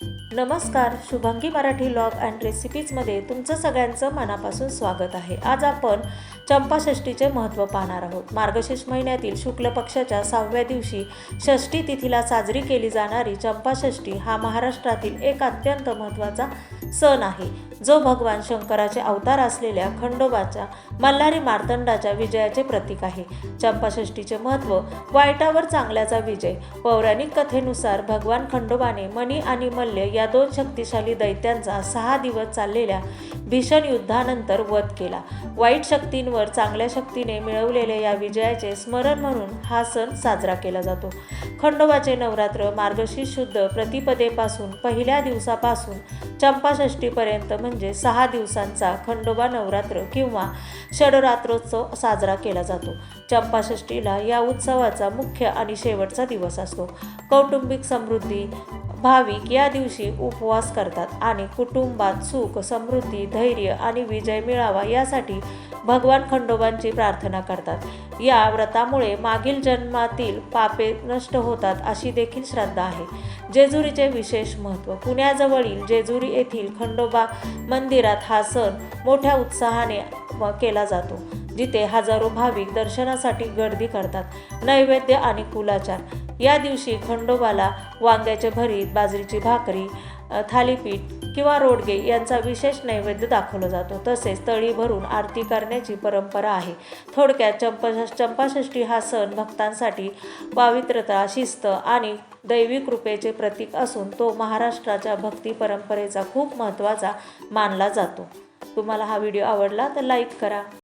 नमस्कार Shubhangi Marathi vlog and रेसिपीजमध्ये तुमचं सगळ्यांचं मनापासून स्वागत आहे. आज आपण चंपाषष्ठीचे महत्त्व पाहणार आहोत. मार्गशीर्ष महिन्यातील शुक्ल पक्षाच्या सहाव्या दिवशी षष्ठी तिथीला साजरी केली जाणारी चंपाषष्ठी हा महाराष्ट्रातील एक अत्यंत महत्त्वाचा सण आहे. जो भगवान शंकराचे अवतार असलेल्या खंडोबाच्या मल्हारी मार्तंडाच्या विजयाचे प्रतीक आहे. चंपाषष्ठीचे महत्त्व वाईटावर चांगल्याचा विजय. पौराणिक कथेनुसार भगवान खंडोबाने मणी आणि मल्ल या दोन शक्तिशाली दैत्यांचा सहा दिवस चाललेल्या भीषण युद्धानंतर वध केला. वाईट शक्तींवर चांगल्या शक्तीने मिळवलेल्या या विजयाचे स्मरण म्हणून हा सण साजरा केला जातो. खंडोबाचे नवरात्र मार्गशीर्ष शुद्ध प्रतिपदेपासून पहिल्या दिवसापासून चंपाषष्ठीपर्यंत म्हणजे सहा दिवसांचा खंडोबा नवरात्र किंवा षडरात्रोत्सव साजरा केला जातो. चंपाषष्ठीला या उत्सवाचा मुख्य आणि शेवटचा दिवस असतो. कौटुंबिक समृद्धी भाविक या दिवशी उपवास करतात आणि कुटुंबात सुख समृद्धी धैर्य आणि विजय मिळावा यासाठी भगवान खंडोबांची प्रार्थना करतात. या व्रतामुळे मागील जन्मातील पापे नष्ट होतात अशी देखील श्रद्धा आहे. जेजुरीचे विशेष महत्त्व. पुण्याजवळील जेजुरी येथील खंडोबा मंदिरात हा सण मोठ्या उत्साहाने केला जातो जिथे हजारो भाविक दर्शनासाठी गर्दी करतात. नैवेद्य आणि कुलाचार या दिवशी खंडोबाला वांग्याचे भरीत बाजरीची भाकरी थालीपीठ किंवा रोडगे यांचा विशेष नैवेद्य दाखवला जातो. तसेच तळी भरून आरती करण्याची परंपरा आहे. थोडक्यात चंपा चंपाषष्ठी हा सण भक्तांसाठी पावित्रता शिस्त आणि दैवी कृपेचे प्रतीक असून तो महाराष्ट्राच्या भक्ती परंपरेचा खूप महत्त्वाचा मानला जातो. तुम्हाला हा व्हिडिओ आवडला तर लाईक करा.